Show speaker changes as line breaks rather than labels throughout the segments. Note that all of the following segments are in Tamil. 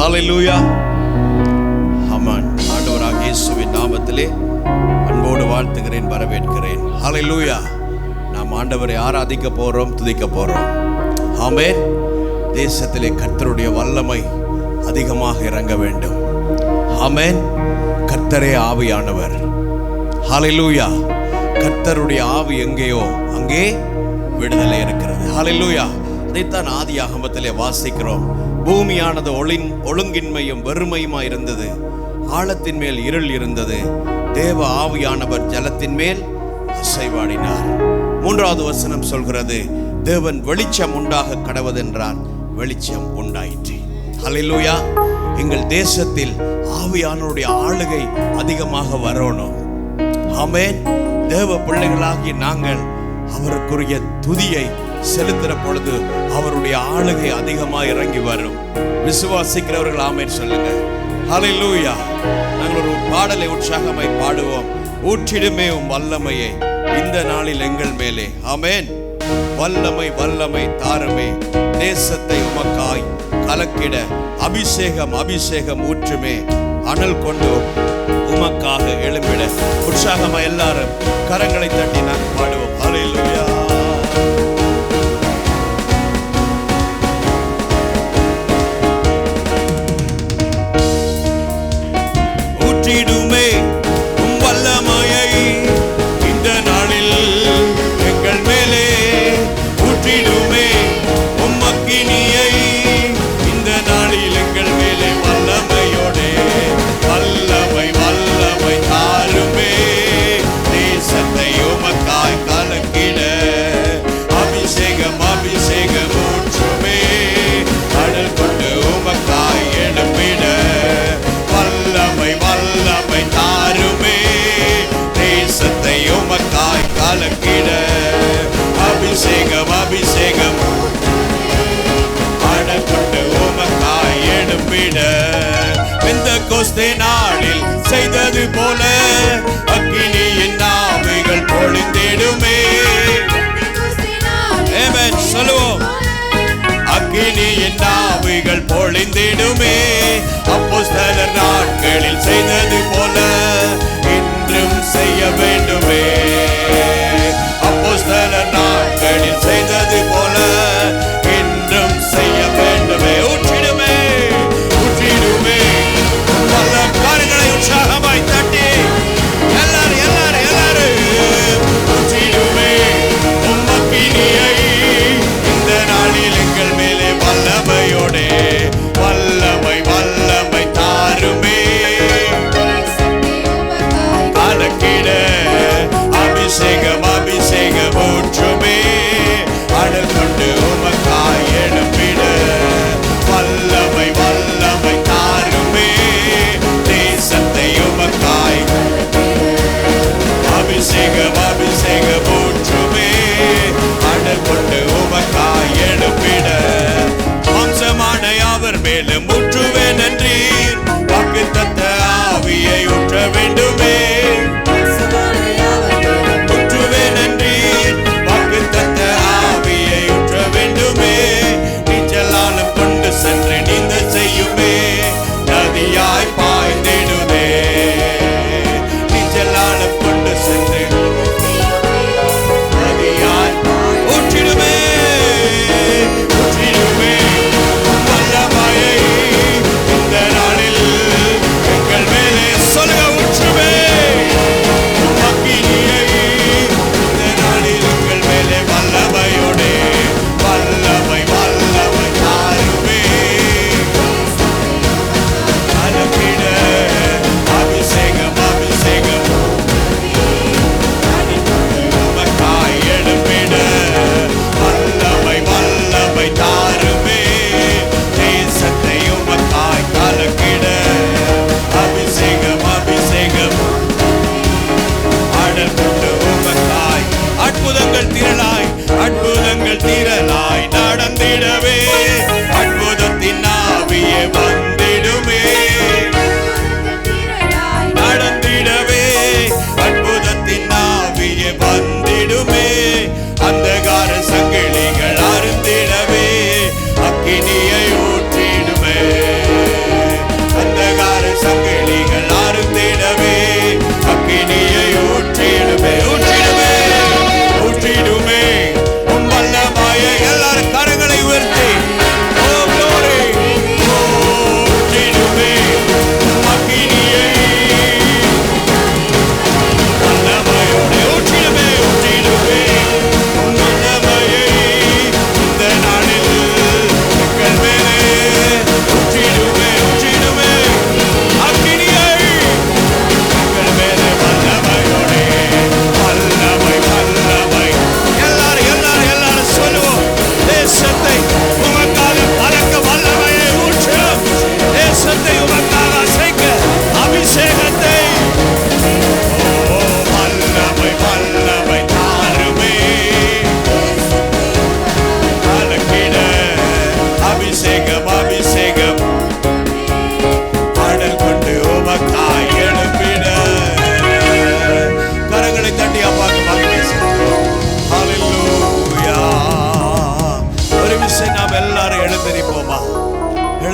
ஹalleluya ஆமான் ஆண்டவராக இயேசுவின் நாமத்திலே அன்போடு வாழ்த்துகிறேன் வரவேற்கிறேன். ஹalleluya நாம் ஆண்டவரை ஆராதிக்க போகிறோம் துதிக்க போகிறோம் ஆமே தேசத்திலே கர்த்தருடைய வல்லமை அதிகமாக இறங்க வேண்டும். ஆமென் கர்த்தரே ஆவியானவர். ஹalleluya கர்த்தருடைய ஆவி எங்கேயோ அங்கே விடுதலை இருக்கிறது. ஹalleluya அதைத்தான் ஆதி ஆகமத்திலே வாசிக்கிறோம். பூமியானது ஒளின் ஒழுங்கின்மையும் வெறுமையுமா இருந்தது ஆழத்தின் மேல் இருள் இருந்தது. தேவ ஆவியானவர் ஜலத்தின் மேல் அசைவாடினார். மூன்றாவது வசனம் சொல்கிறது தேவன் வெளிச்சம் உண்டாக கடவதென்றார் வெளிச்சம் உண்டாயிற்று. ஹalleluya. எங்கள் தேசத்தில் ஆவியானோருடைய ஆளுகை அதிகமாக வரணும். ஆமேன். தேவ பிள்ளைகளாகி நாங்கள் அவருக்குரிய துதியை செலுத்துற பொழுது அவருடைய ஆளுகை அதிகமாக இறங்கி வரும். விசுவாசிக்கிறவர்கள் ஆமேன் சொல்லுங்க ஹலை லூயா நாங்கள் ஒரு பாடலை உற்சாகமாய் பாடுவோம். ஊற்றிடுமே உம் வல்லமையை. இந்த நாளில் எங்கள் மேலே. ஆமென். வல்லமை வல்லமை தாருமே. தேசத்தை உமக்காய் கலக்கிட அபிஷேகம் அபிஷேகம் ஊற்றுமே. அனல் கொண்டு உமக்காக எழும்பிட. உற்சாகமா எல்லாரும் கரங்களை தட்டி நான் கலக்கிட. அபிஷேகம் அபிஷேகம். அடக்கொண்டு உமக்காய் எடுப்பிட இந்த கொஸ்தே நாளில் செய்தது போல அக்கினியின் நாமைகள் பொழிந்திடுமே. சொல்லுவோம். அக்கினியின் நாமைகள் பொழிந்திடுமே. அப்போஸ்தலர் நாட்களில் செய்தது போல இன்றும் செய்ய வேண்டும்.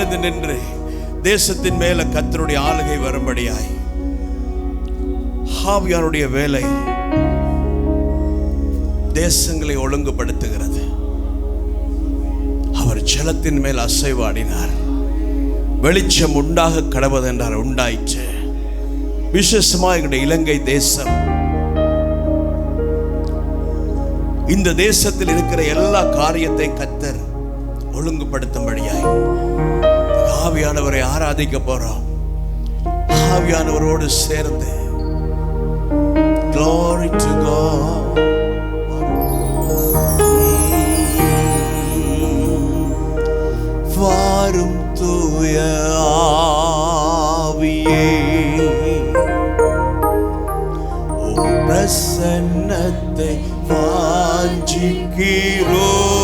எழுந்து நின்று தேசத்தின் மேல கத்தருடைய ஆளுகை வரும்படியாய். ஹாவியாருடைய வேலை தேசங்களை ஒழுங்குபடுத்துகிறது. அவர் ஜலத்தின் மேல் அசைவாடினார். வெளிச்சம் உண்டாக கடவுது என்றார் உண்டாயிற்று. விசேஷமா எங்களுடைய இலங்கை தேசம். இந்த தேசத்தில் இருக்கிற எல்லா காரியத்தை கத்தர் ஒழுங்குபடுத்தும்படியாய். ஆவியானவரை ஆராதிக்க போறோம். ஆவியானவரோடு சேர்ந்து. Glory to God. வாரும் தூய ஆவியே. பிரசன்னத்தை வாஞ்சிக்கிறோம்.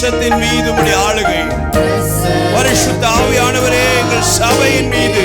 தேசத்தின் மீது உடைய ஆளுகை பரிசுத்த ஆவியானவரே எங்கள் சபையின் மீது.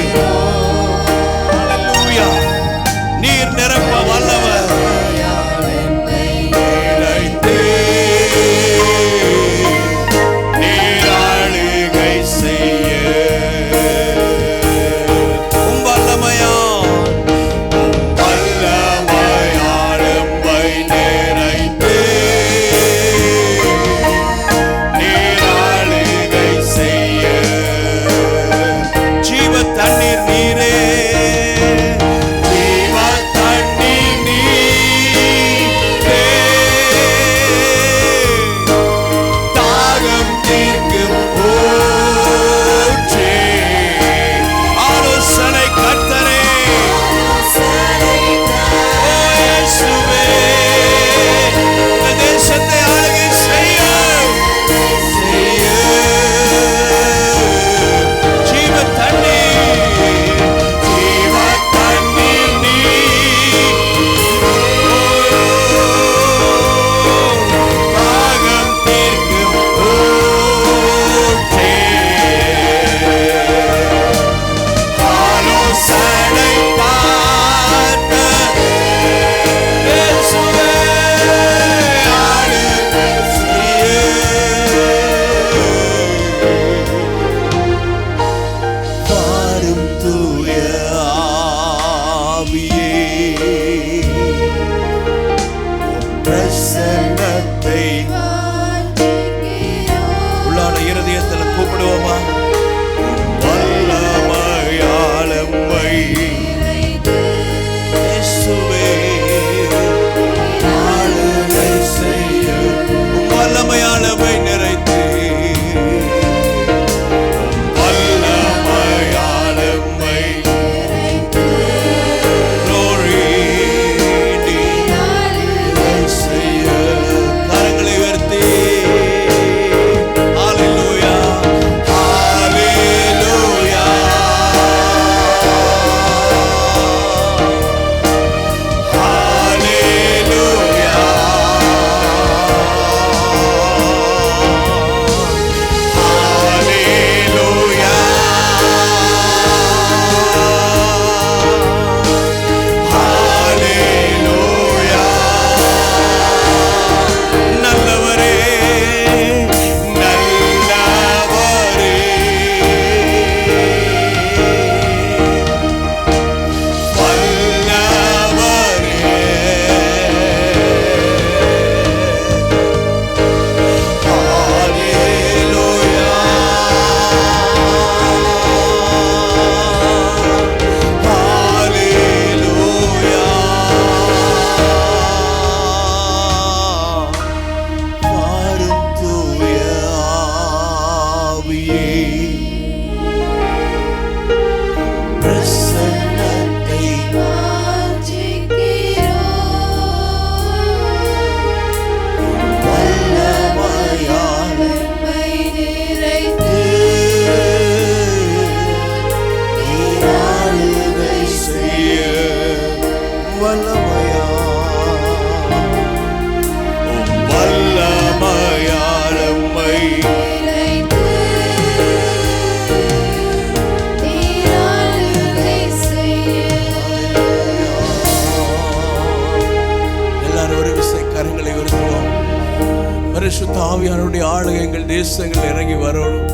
ஆவியானுடைய ஆளுகை எங்கள் தேசங்கள் இறங்கி வரணும்.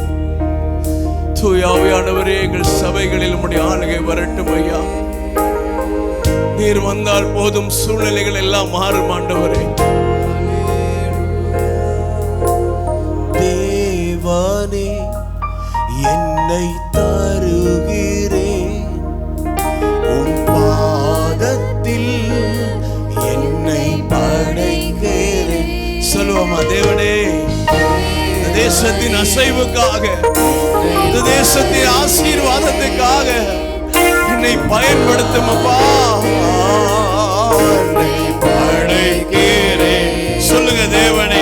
தூய ஆவியானவரே எங்கள் சபைகளில் உடைய ஆளுகை வரட்டும் ஐயா. நீர் வந்தால் போதும் சூழ்நிலைகள் எல்லாம் மாறும் ஆண்டவரே.
தேவானே என்னை தருகிறேன் உன் பாதத்தில் என்னை படைக்கிறேன்
சொல்லுவோமா தேவனே. தேசத்தின் அசைவுக்காக இந்த தேசத்தின் ஆசீர்வாதத்துக்காக என்னை பயன்படுத்தும் அப்பா. சொல்லுங்க தேவனை தேவனே.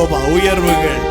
சொல்லுவோமா உயர்வுகள்.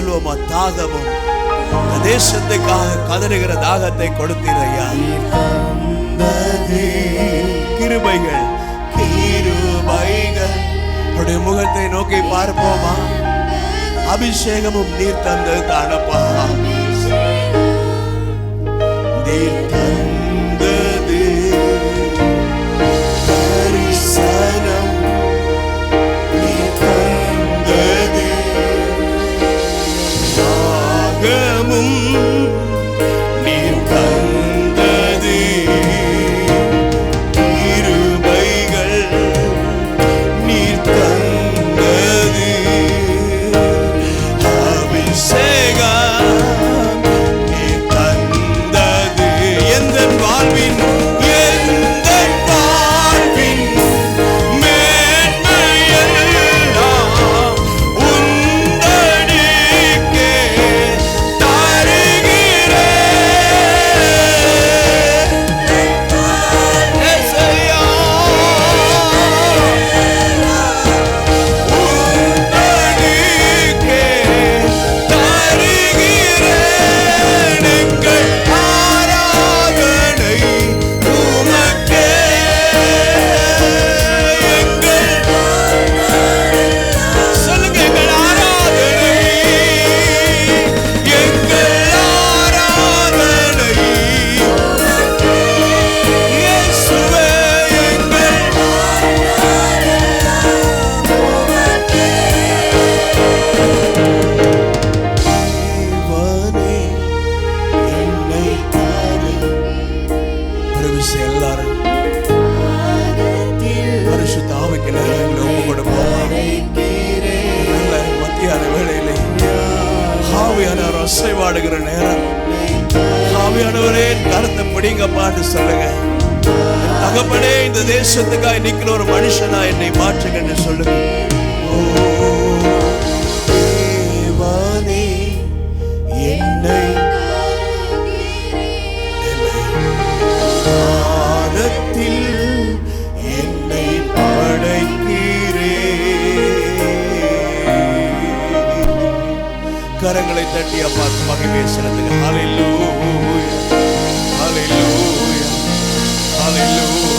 சொல்லுவோமா தாகமும். தேசத்துக்காக கதறுகிற தாகத்தை கொடுத்தீர் ஐயா. கிருபைகள் கிருபைகள். உடைய முகத்தை நோக்கி பார்ப்போமா? அபிஷேகமும் நீர் தந்தது தானப்பா. நீர்
மனுஷனா என்னை மாற்றுங்கன்னு சொல்லுங்க.
என்னை
கரங்களை தட்டி அப்பாக்கு மகிமை செலுத்துங்க. ஹalleluya ஹalleluya ஹalleluya